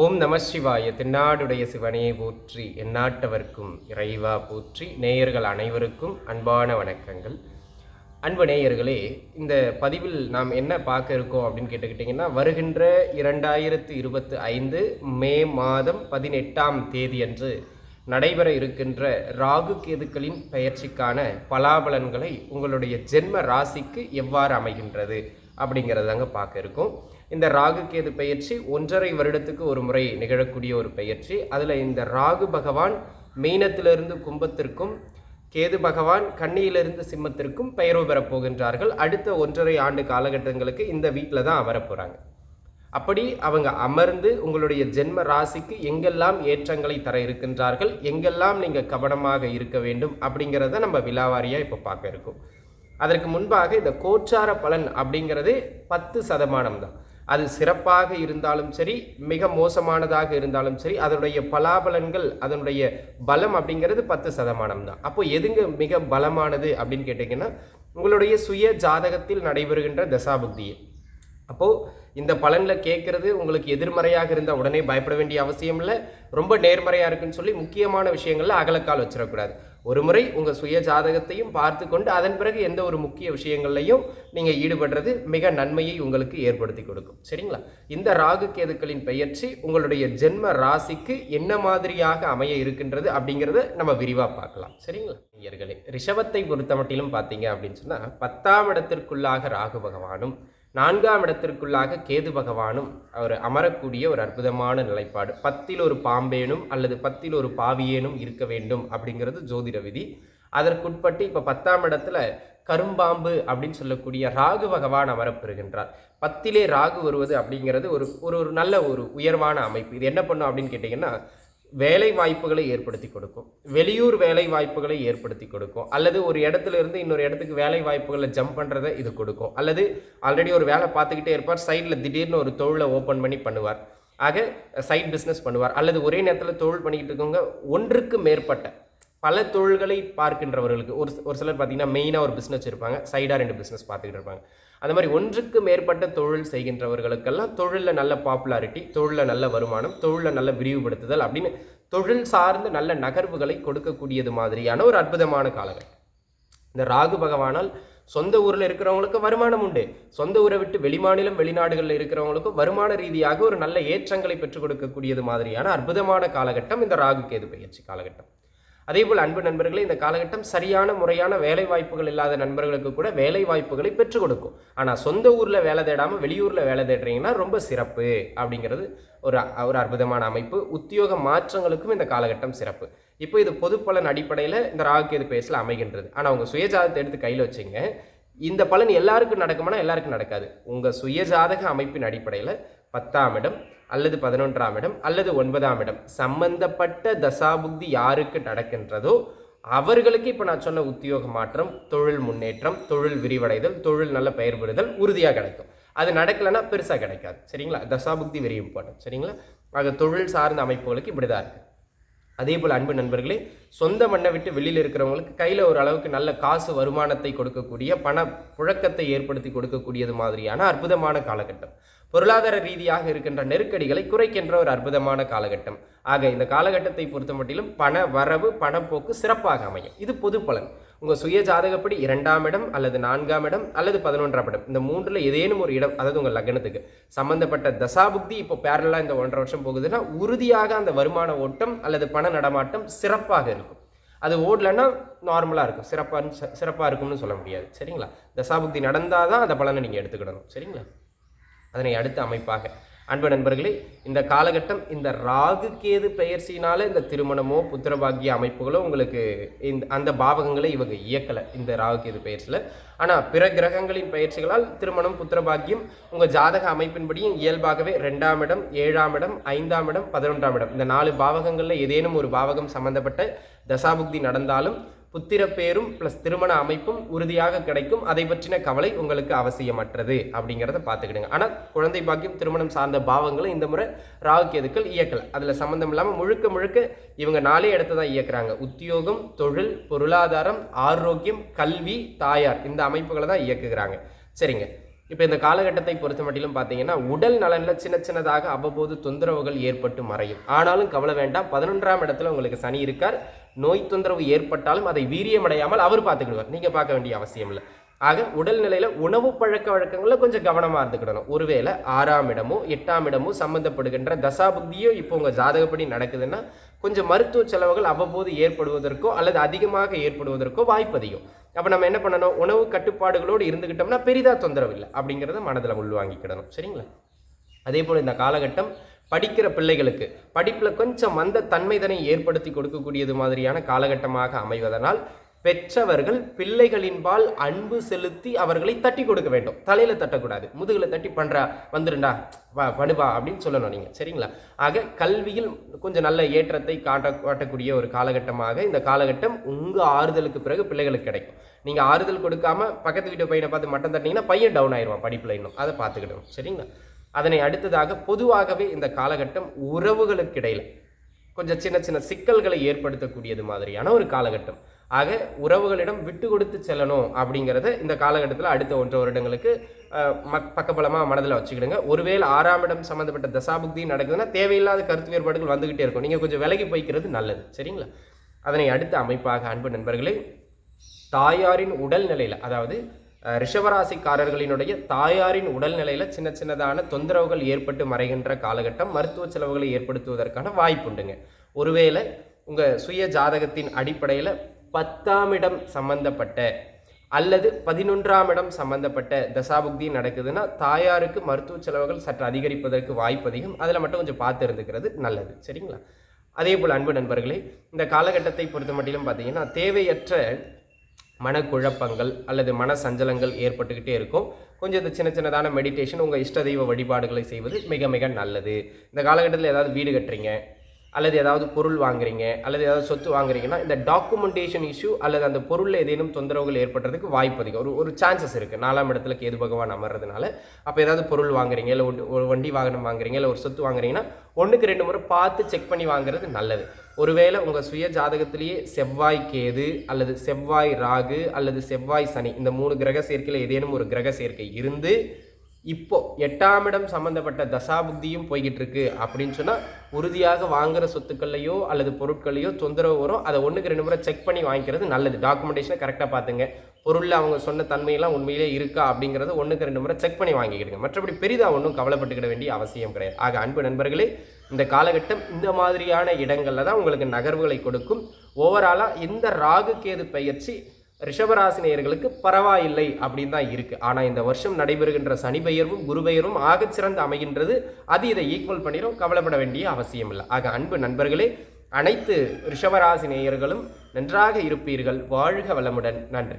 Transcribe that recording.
ஓம் நம சிவாய திருநாடுடைய சிவனையை போற்றி எந்நாட்டவர்க்கும் இறைவா போற்றி நேயர்கள் அனைவருக்கும் அன்பான வணக்கங்கள். அன்பு நேயர்களே இந்த பதிவில் நாம் என்ன பார்க்க இருக்கோம் அப்படின்னு கேட்டுக்கிட்டிங்கன்னா வருகின்ற இரண்டாயிரத்து இருபத்து ஐந்து மே மாதம் பதினெட்டாம் தேதி அன்று நடைபெற இருக்கின்ற ராகு கேதுக்களின் பெயர்ச்சிக்கான பலாபலன்களை உங்களுடைய ஜென்ம ராசிக்கு எவ்வாறு அமைகின்றது அப்படிங்கிறதாங்க பார்க்க இருக்கோம். இந்த ராகு கேது பெயர்ச்சி ஒன்றரை வருடத்துக்கு ஒரு முறை நிகழக்கூடிய ஒரு பெயர்ச்சி. அதில் இந்த ராகு பகவான் மீனத்திலிருந்து கும்பத்திற்கும் கேது பகவான் கண்ணியிலிருந்து சிம்மத்திற்கும் பெயர்வு பெறப் போகின்றார்கள். அடுத்த ஒன்றரை ஆண்டு காலகட்டங்களுக்கு இந்த வீட்டில் தான் அமரப்போகிறாங்க அப்படி அவங்க அமர்ந்து உங்களுடைய ஜென்ம ராசிக்கு எங்கெல்லாம் ஏற்றங்களை தர இருக்கின்றார்கள் எங்கெல்லாம் நீங்கள் கவனமாக இருக்க வேண்டும் அப்படிங்கிறத நம்ம விலாவாரியாக இப்போ பார்க்க இருக்கோம். அதற்கு முன்பாக இந்த கோச்சார பலன் அப்படிங்கிறது பத்து சதமானம் தான். அது சிறப்பாக இருந்தாலும் சரி மிக மோசமானதாக இருந்தாலும் சரி அதனுடைய பலாபலன்கள் அதனுடைய பலம் அப்படிங்கிறது பத்து சதமானம் தான். அப்போ எதுங்க மிக பலமானது அப்படின்னு கேட்டிங்கன்னா உங்களுடைய சுய ஜாதகத்தில் நடைபெறுகின்ற தசாபுக்தியை. அப்போது இந்த பலனில் கேட்குறது உங்களுக்கு எதிர்மறையாக இருந்தால் உடனே பயப்பட வேண்டிய அவசியம் இல்லை. ரொம்ப நேர்மறையாக இருக்குன்னு சொல்லி முக்கியமான விஷயங்களில் அகலக்கால் வச்சிடக்கூடாது. ஒரு முறை உங்கள் சுய ஜாதகத்தையும் பார்த்து கொண்டு அதன் பிறகு எந்த ஒரு முக்கிய விஷயங்கள்லையும் நீங்கள் ஈடுபடுறது மிக நன்மையை உங்களுக்கு ஏற்படுத்தி கொடுக்கும். சரிங்களா? இந்த ராகு கேதுக்களின் பெயர்ச்சி உங்களுடைய ஜென்ம ராசிக்கு என்ன மாதிரியாக அமைய இருக்கின்றது அப்படிங்கிறத நம்ம விரிவாக பார்க்கலாம். சரிங்களா? ஐயர்களே ரிஷபத்தை பொறுத்த மட்டிலும் பார்த்தீங்க அப்படின்னு சொன்னால் பத்தாம் இடத்திற்குள்ளாக ராகு பகவானும் நான்காம் இடத்திற்குள்ளாக கேது பகவானும் அவர் அமரக்கூடிய ஒரு அற்புதமான நிலைப்பாடு. பத்தில் ஒரு பாம்பேனும் அல்லது பத்தில் ஒரு பாவியேனும் இருக்க வேண்டும் அப்படிங்கிறது ஜோதிட விதி. அதற்குட்பட்டு இப்போ பத்தாம் இடத்துல கரும்பாம்பு அப்படின்னு சொல்லக்கூடிய ராகு பகவான் அமரப்பெறுகின்றார். பத்திலே ராகு வருவது அப்படிங்கிறது ஒரு ஒரு ஒரு நல்ல ஒரு உயர்வான அமைப்பு. இது என்ன பண்ணும் அப்படின்னு கேட்டிங்கன்னா வேலை வாய்ப்புகளை ஏற்படுத்தி கொடுக்கும். வெளியூர் வேலை வாய்ப்புகளை ஏற்படுத்தி கொடுக்கும். அல்லது ஒரு இடத்துல இருந்து இன்னொரு இடத்துக்கு வேலை வாய்ப்புகளை ஜம்ப் பண்ணுறதை இது கொடுக்கும். அல்லது ஆல்ரெடி ஒரு வேலை பார்த்துக்கிட்டே இருப்பார் சைடில் திடீர்னு ஒரு தொழிலை ஓப்பன் பண்ணி பண்ணுவார். ஆக சைட் பிஸ்னஸ் பண்ணுவார். அல்லது ஒரே நேரத்தில் தொழில் பண்ணிக்கிட்டு இருக்கவங்க ஒன்றுக்கு மேற்பட்ட பல தொழில்களை பார்க்கின்றவர்களுக்கு ஒரு ஒரு சிலர் பார்த்தீங்கன்னா மெயினாக ஒரு பிஸ்னஸ் இருப்பாங்க சைடாக ரெண்டு பிஸ்னஸ் பார்த்துக்கிட்டு இருப்பாங்க. அந்த மாதிரி ஒன்றுக்கு மேற்பட்ட தொழில் செய்கின்றவர்களுக்கெல்லாம் தொழிலில் நல்ல பாப்புலாரிட்டி தொழிலில் நல்ல வருமானம் தொழிலில் நல்ல விரிவுபடுத்துதல் அப்படின்னு தொழில் சார்ந்த நல்ல நகர்வுகளை கொடுக்கக்கூடியது மாதிரியான ஒரு அற்புதமான காலகட்டம். இந்த ராகு பகவானால் சொந்த ஊரில் இருக்கிறவங்களுக்கு வருமானம் உண்டு. சொந்த ஊரை விட்டு வெளிமாநிலம் வெளிநாடுகளில் இருக்கிறவங்களுக்கும் வருமான ரீதியாக ஒரு நல்ல ஏற்றங்களை பெற்றுக் கொடுக்கக்கூடியது மாதிரியான அற்புதமான காலகட்டம் இந்த ராகு கேது பயிற்சி காலகட்டம். அதேபோல் அன்பு நண்பர்களே இந்த காலகட்டம் சரியான முறையான வேலை வாய்ப்புகள் இல்லாத நண்பர்களுக்கு கூட வேலை வாய்ப்புகளை பெற்றுக் கொடுக்கும். ஆனால் சொந்த ஊரில் வேலை தேடாமல் வெளியூரில் வேலை தேடுறீங்கன்னா ரொம்ப சிறப்பு அப்படிங்கிறது ஒரு ஒரு அற்புதமான அமைப்பு. உத்தியோக மாற்றங்களுக்கும் இந்த காலகட்டம் சிறப்பு. இப்போ இது பொது பலன் அடிப்படையில் இந்த ராகுகேது பேஸில் அமைகின்றது. ஆனால் உங்கள் சுயஜாதத்தை எடுத்து கையில் வச்சுங்க. இந்த பலன் எல்லாருக்கும் நடக்குமானா எல்லாருக்கும் நடக்காது. உங்கள் சுயஜாதக அமைப்பின் அடிப்படையில் பத்தாம் இடம் அல்லது பதினொன்றாம் இடம் அல்லது ஒன்பதாம் இடம். சம்பந்தப்பட்ட தசாபுக்தி யாருக்கு நடக்கின்றதோ அவர்களுக்கு இப்போ நான் சொன்ன உத்தியோக மாற்றம் தொழில் முன்னேற்றம் தொழில் விரிவடைதல் தொழில் நல்ல பெயர் பெறுதல் உறுதியாக கிடைக்கும். அது நடக்கலைன்னா பெருசாக கிடைக்காது. சரிங்களா? தசாபுக்தி வெரி இம்பார்ட்டன்ட் சரிங்களா? ஆக தொழில் சார்ந்த அமைப்புகளுக்கு இப்படி தான் இருக்குது அதே போல் அன்பு நண்பர்களே சொந்த மண்ணை விட்டு வெளியில் இருக்கிறவங்களுக்கு கையில் ஒரு அளவுக்கு நல்ல காசு வருமானத்தை கொடுக்கக்கூடிய பண புழக்கத்தை ஏற்படுத்தி கொடுக்கக்கூடியது மாதிரியான அற்புதமான காலகட்டம். பொருளாதார ரீதியாக இருக்கின்ற நெருக்கடிகளை குறைக்கின்ற ஒரு அற்புதமான காலகட்டம். ஆக இந்த காலகட்டத்தை பொறுத்த மட்டிலும் பண வரவு பணப்போக்கு சிறப்பாக அமையும். இது பொது பலன். உங்கள் சுய ஜாதகப்படி இரண்டாம் இடம் அல்லது நான்காம் இடம் அல்லது பதினொன்றாம் இடம் இந்த மூன்றில் ஏதேனும் ஒரு இடம் அதாவது உங்கள் லக்னத்துக்கு. சம்பந்தப்பட்ட தசாபுக்தி இப்போ பேரலாக இந்த ஒன்றரை வருஷம் போகுதுன்னா உறுதியாக அந்த வருமான ஓட்டம் அல்லது பண நடமாட்டம் சிறப்பாக இருக்கும். அது ஓடலைன்னா நார்மலாக இருக்கும். சிறப்பாக சிறப்பாக இருக்கும்னு சொல்ல முடியாது. சரிங்களா? தசாபுக்தி நடந்தால் தான் அந்த பலனை நீங்கள் எடுத்துக்கிடணும். சரிங்களா? அதனை அடுத்த அமைப்பாக அன்பு நண்பர்களே இந்த காலகட்டம் இந்த ராகு கேது பெயர்ச்சினால இந்த திருமணமோ புத்திரபாகிய அமைப்புகளோ உங்களுக்கு இந்த அந்த பாவகங்களை இவங்க இயக்கலை இந்த ராகு கேது பெயர்ச்சியில். ஆனால் பிற கிரகங்களின் பயிற்சிகளால் திருமணம் புத்திரபாகியம் உங்கள் ஜாதக அமைப்பின்படியும் இயல்பாகவே ரெண்டாம் இடம் ஏழாம் இடம் ஐந்தாம் இடம் பதினொன்றாம் இடம். இந்த நாலு பாவகங்களில் ஏதேனும் ஒரு பாவகம் சம்பந்தப்பட்ட தசாபுக்தி நடந்தாலும் புத்திரப்பேரும் ப்ளஸ் திருமண அமைப்பும் உறுதியாக கிடைக்கும். அதை பற்றின கவலை உங்களுக்கு அவசியமற்றது அப்படிங்கிறத பார்த்துக்கிடுங்க. ஆனால் குழந்தை பாக்கியம் திருமணம் சார்ந்த பாவங்களும் இந்த முறை ராகுகேதுக்கள் இயக்கலை. அதில் சம்மந்தம் இல்லாமல் முழுக்க முழுக்க இவங்க நாலே இடத்த தான் இயக்குறாங்க. உத்தியோகம் தொழில் பொருளாதாரம் ஆரோக்கியம் கல்வி தாயார் இந்த அமைப்புகளை தான் இயக்குகிறாங்க. சரிங்க. இப்போ இந்த காலகட்டத்தை பொறுத்த மட்டிலும் பார்த்தீங்கன்னா உடல் நலனில் சின்ன சின்னதாக அவ்வப்போது தொந்தரவுகள் ஏற்பட்டு மறையும். ஆனாலும் கவலை வேண்டாம். பதினொன்றாம் இடத்துல உங்களுக்கு சனி இருக்கார். நோய் தொந்தரவு ஏற்பட்டாலும் அதை வீரியமடையாமல் அவர் பார்த்துக்கிடுவார். நீங்கள் பார்க்க வேண்டிய அவசியம் இல்லை. ஆக உடல்நிலையில் உணவு பழக்க வழக்கங்களில் கொஞ்சம் கவனமாக இருந்துக்கிடணும். ஒருவேளை ஆறாம் இடமோ எட்டாம் இடமோ சம்மந்தப்படுகின்ற தசாபுக்தியோ இப்போ உங்கள் ஜாதகப்படி நடக்குதுன்னா கொஞ்சம் மருத்துவ செலவுகள் அவ்வப்போது ஏற்படுவதற்கோ அல்லது அதிகமாக ஏற்படுவதற்கோ வாய்ப்பு அதிகம். அப்போ நம்ம என்ன பண்ணணும்? உணவு கட்டுப்பாடுகளோடு இருந்துக்கிட்டோம்னா பெரிதாக தொந்தரவு இல்லை. அப்படிங்கிறத மனதில் உள்வாங்கிக்கிடணும். சரிங்களா? அதே போல் இந்த காலகட்டம் படிக்கிற பிள்ளைகளுக்கு படிப்பில் கொஞ்சம் மந்த தன்மைதனை ஏற்படுத்தி கொடுக்கக்கூடியது மாதிரியான காலகட்டமாக அமைவதனால் பெற்றவர்கள் பிள்ளைகளின்பால் அன்பு செலுத்தி அவர்களை தட்டி கொடுக்க வேண்டும். தலையில தட்டக்கூடாது. முதுகில் தட்டி பண்றா வந்துருண்டா வா படுபா அப்படின்னு சொல்லணும் நீங்க. சரிங்களா? ஆக கல்வியில் கொஞ்சம் நல்ல ஏற்றத்தை காட்ட காட்டக்கூடிய ஒரு காலகட்டமாக இந்த காலகட்டம் உங்க ஆறுதலுக்கு பிறகு பிள்ளைகளுக்கு கிடைக்கும். நீங்க ஆறுதல் கொடுக்காம பக்கத்து வீட்டு பையனை பார்த்து மட்டம் தட்டினீங்கன்னா பையன் டவுன் ஆயிடுவான் படிப்புல இன்னும். அதை பார்த்துக்கிடணும். சரிங்களா? அதனை அடுத்ததாக பொதுவாகவே இந்த காலகட்டம் உறவுகளுக்கிடையில் கொஞ்சம் சின்ன சின்ன சிக்கல்களை ஏற்படுத்தக்கூடியது மாதிரியான ஒரு காலகட்டம். ஆக உறவுகளிடம் விட்டு கொடுத்து செல்லணும் அப்படிங்கிறத இந்த காலகட்டத்தில் அடுத்த ஒன்று வருடங்களுக்கு மக் பக்கபலமாக மனதில் வச்சுக்கிடுங்க. ஒருவேளை ஆறாம் இடம் சம்மந்தப்பட்ட தசாபுக்தி நடக்குதுன்னா தேவையில்லாத கருத்து வேறுபாடுகள் வந்துக்கிட்டே இருக்கும். நீங்கள் கொஞ்சம் விலகி போய்க்கிறது நல்லது. சரிங்களா? அதனை அடுத்த அமைப்பாக அன்பு நண்பர்களே தாயாரின் உடல் நிலையில் அதாவது ரிஷபராசிக்காரர்களினுடைய தாயாரின் உடல்நிலையில் சின்ன சின்னதான தொந்தரவுகள் ஏற்பட்டு மறைகின்ற காலகட்டம் மருத்துவ செலவுகளை ஏற்படுத்துவதற்கான வாய்ப்புண்டுங்க. ஒருவேளை உங்கள் சுய ஜாதகத்தின் அடிப்படையில் பத்தாம் இடம் சம்பந்தப்பட்ட அல்லது பதினொன்றாம் இடம் சம்பந்தப்பட்ட தசாபுக்தி நடக்குதுன்னா தாயாருக்கு மருத்துவ செலவுகள் சற்று அதிகரிப்பதற்கு வாய்ப்பு அதிகம். அதில் மட்டும் கொஞ்சம் பார்த்து இருந்துக்கிறது நல்லது. சரிங்களா? அதே போல் அன்பு நண்பர்களே இந்த காலகட்டத்தை பொறுத்த மட்டிலும் பார்த்தீங்கன்னா தேவையற்ற மனக்குழப்பங்கள் அல்லது மன சஞ்சலங்கள் ஏற்பட்டுக்கிட்டே இருக்கும். கொஞ்சம் இந்த சின்ன சின்னதான மெடிடேஷன் உங்கள் இஷ்ட தெய்வ வழிபாடுகளை செய்வது மிக மிக நல்லது. இந்த காலகட்டத்தில் ஏதாவது வீடு கட்டுறீங்க அல்லது ஏதாவது பொருள் வாங்குறீங்க அல்லது ஏதாவது சொத்து வாங்குறீங்கன்னா இந்த டாக்குமெண்டேஷன் இஷ்யூ அல்லது அந்த பொருளில் ஏதேனும் தொந்தரவுகள் ஏற்படுறதுக்கு வாய்ப்பு அதிகம். ஒரு ஒரு சான்சஸ் இருக்குது நாலாம் இடத்துல கேது பகவான் அமர்றதுனால. அப்போ ஏதாவது பொருள் வாங்குறீங்க இல்லை ஒரு- வண்டி வாகனம் வாங்குறீங்க இல்லை ஒரு சொத்து வாங்குறீங்கன்னா ஒன்றுக்கு ரெண்டு முறை பார்த்து செக் பண்ணி வாங்குறது நல்லது. ஒருவேளை உங்கள் சுய ஜாதகத்திலேயே செவ்வாய் கேது அல்லது செவ்வாய் ராகு அல்லது செவ்வாய் சனி இந்த மூணு கிரக சேர்க்கையில் ஏதேனும் ஒரு கிரக சேர்க்கை இருந்து இப்போ எட்டாம் இடம் சம்மந்தப்பட்ட தசாபுக்தியும் போய்கிட்டு இருக்கு அப்படின்னு சொன்னால் உறுதியாக வாங்குற சொத்துக்கள்லையோ அல்லது பொருட்களையோ தொந்தரவு வரும். அதை ஒன்றுக்கு ரெண்டு முறை செக் பண்ணி வாங்கிக்கிறது நல்லது. டாக்குமெண்டேஷனை கரெக்டாக பார்த்துங்க பொருளில் அவங்க சொன்ன தன்மையெல்லாம் உண்மையிலே இருக்கா அப்படிங்கிறத ஒன்றுக்கு ரெண்டு முறை செக் பண்ணி வாங்கிக்கிடுங்க. மற்றபடி பெரிதாக ஒன்றும் கவலைப்பட்டுக்கிட வேண்டிய அவசியம் கிடையாது. ஆக அன்பு நண்பர்களே இந்த காலகட்டம் இந்த மாதிரியான இடங்களில் தான் உங்களுக்கு நகர்வுகளை கொடுக்கும். ஓவராலாக இந்த ராகு கேது பயிற்சி ரிஷபராசினியர்களுக்கு பரவாயில்லை அப்படின்னு தான் இருக்குது ஆனால் இந்த வருஷம் நடைபெறுகின்ற சனி பெயர்வும் குரு பெயர்வும் ஆகச்சிறந்து அமைகின்றது. அது இதை ஈக்குவல் பண்ணிடும் கவலைப்பட வேண்டிய அவசியம் இல்லை. ஆக அன்பு நண்பர்களே அனைத்து ரிஷபராசி நேயர்களும் நன்றாக இருப்பீர்கள். வாழ்க வளமுடன். நன்றி.